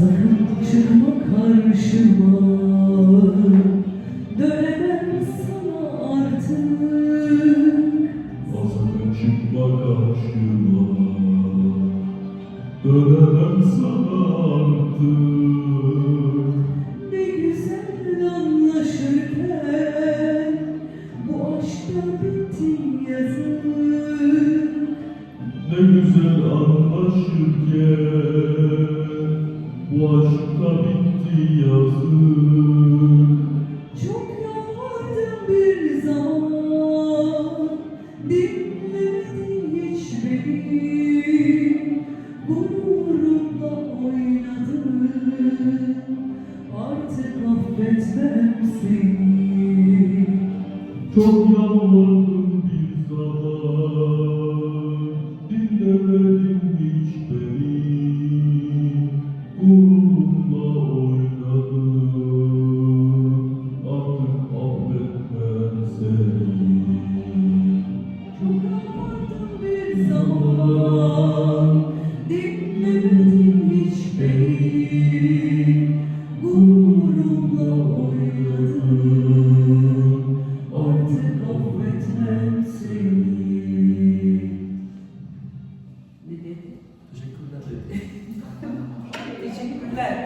Sakın çıkma karşıma Dönemem sana artık. Sakın çıkma karşıma Dönemem sana artık. Ne güzel anlaşırken Bu aşkta bittin yazık. Ne güzel anlaşırken Bu aşkta bitti yazık. Çok yalvardım bir zaman. Dinlemedin hiç beni. Gururumla oynadın Artık affetmem seni. Çok yalvardım bir zaman. Dinlemedin hiç beni Gururumla oynadım Artık affetmem seni Ne dedi? Teşekkürler. Teşekkürler.